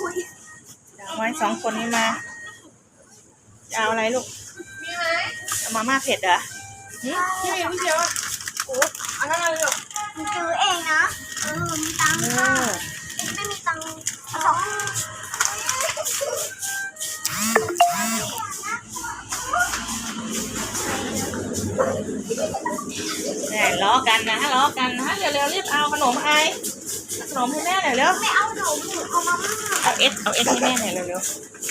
อุ้ยเอาไว้สองคนนี้มาจะเอาอะไรลูกมีไหมเอามาม่าเผ็ดเหรอหึพี่มีพี่เชียวโอ้อันนั้นอะไรลูกมันซื้อเองนะเออมีตังค์เอค่ะอไม่มีตังค์สองเนี่ยล้อกันนะล้อกันนะเร็วๆรีบเอาขนมไอ ขนมให้แม่หน่อยเร็วไม่เอาหนูหนูเอามาม่าเอาเอสเอาเอสให้แม่หน่อยเร็ว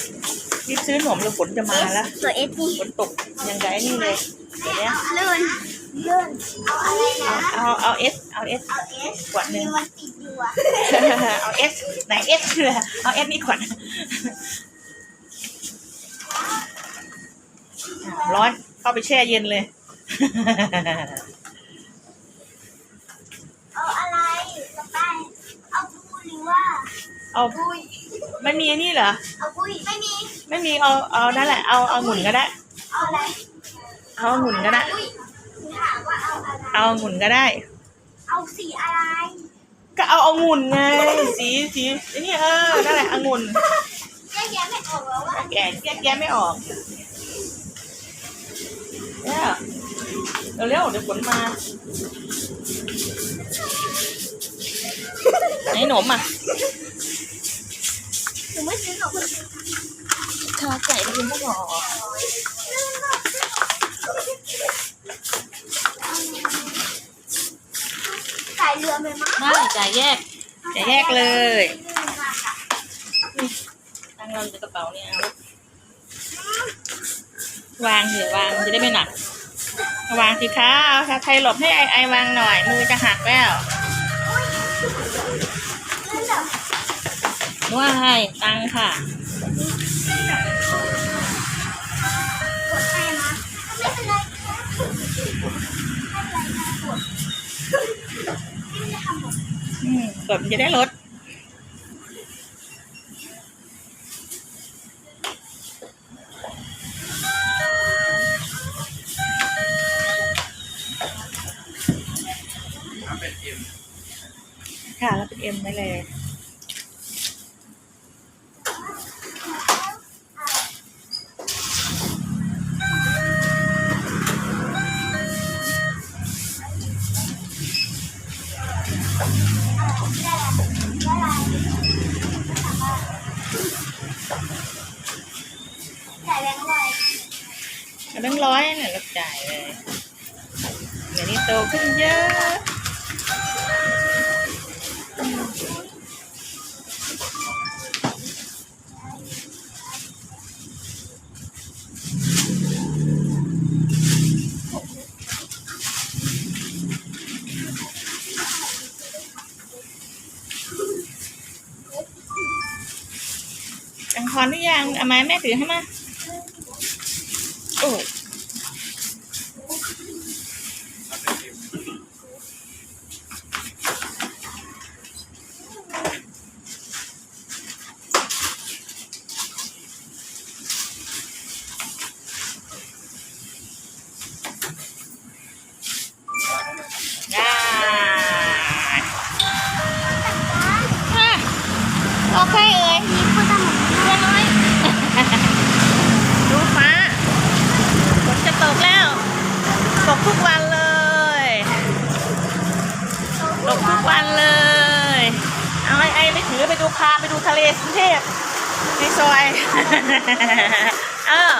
ๆรีบซื้อขนมเร็วฝนจะมาแล้วตัวเอสนี่ฝนตกยังไงนี่เลยเดี๋ยวเนี้ยเลื่อนเลื่อนเอาอะไรนะเอาเอาเอสเอาเอสเอาเอสขวดหนึ่งมันติดอยู่อะเอาเอสไหนเอสคืออะไรเอาเอสนี่ก่อนร้อนเข้าไปแช่เย็นเลย เอาอะไรกับแป้งเอาปุ้ยหรือ ว่าเอาปุ้ยไม่มีอันนี่เหรอ เอาปุ้ยไม่มี ไม่มีเอาเอานั่นแหละเอาเอาหมุนก็ได้ เอาอะไรเอาหมุนก็ได้ ปุ้ยถามว่าเอาอะไรเอาหมุนก็ได้ เอาสีอะไรก็เอาองุ่นไง สีสีไอ้นี่เออนั่นแหละองุ่นแยกแยะไม่ออกแล้วว่าแกะแยกแยะไม่ออกเนี่ยเร็วๆเดี๋ยวฝนมา ไหนหนมอะหนูไม่ซื้อกับคนเธอไก่ไปกินพวกหรอสายเรือไหมมั้งไม่จ่ายแยกจ่ายแยกเลยตั้งเราในกระเป๋าเนี่ยเอาวางเถอะวางจะได้ไม่หนักวางสิคะเอาชาไทยหลบให้ไอไอวางหน่อยมือจะหักแล้ว ว่าให้ตังค่ะกดให้นะไม่เป็นไรไม่ได้ทำหมดอืมกดมันจะได้ลดค่ะ แล้วเป็นเอ็มได้เลย จ่ายแบงค์ร้อยแบงค์ร้อยเนี่ยเราจ่ายเลยเดี๋ยวนี้โตขึ้นเยอะ อนหรือยังเอาไม้แม่ถือให้มาโอ้ยได้อะโอเคเอ่ย มีผู้ทำหมด เรือน้อย ดูฟ้าฝนจะตกแล้ว ตกทุกวันเลย ตกทุกวันเลย เอาไอ้ไอ้ไปถือไป ดูพาไปดูทะเลกรุงเทพในซอย เออ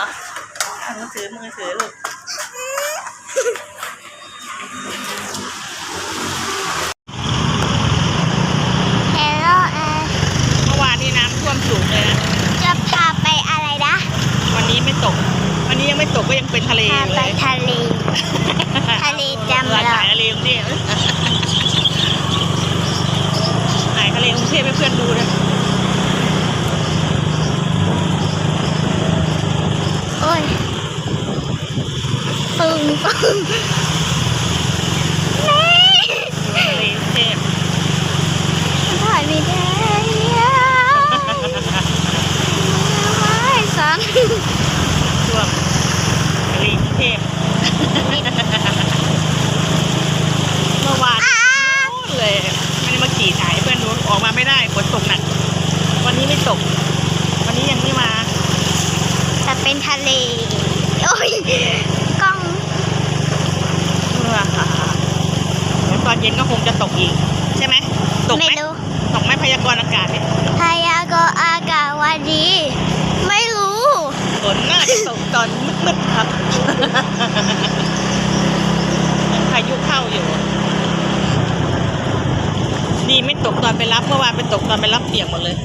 เอามือถือมือถือลูกเฮลโลแอร์เมื่อวานนี้น้ำท่วมสูงเลยนะจะพาไปอะไรนะวันนี้ไม่ตก วันนี้ยังไม่ตกก็ยังเป็นทะเลอพายู่ไปเลยทะเล ทะเลจำเวลาลอถ่ายงทะเลกรุงเทพถ่ายทะ เลกรุงเทพให้เพื่อนดูนะโตก วันนี้ยังไม่มา แต่เป็นทะเล โอ้ยกล้องเดี๋ยวตอนเย็นก็คงจะตกอีก ใช่ไหมตกไหมตกไหมพยากรณ์อากาศเนี่ยพยากรณ์อากาศวันนี้ ไม่รู้ฝนน่าจะตกตอนมืดๆครับพายุเข้าอยู่ ตกตอนไปรับเมื่อวานไปตกตอนไปรับเปียกหมดเลย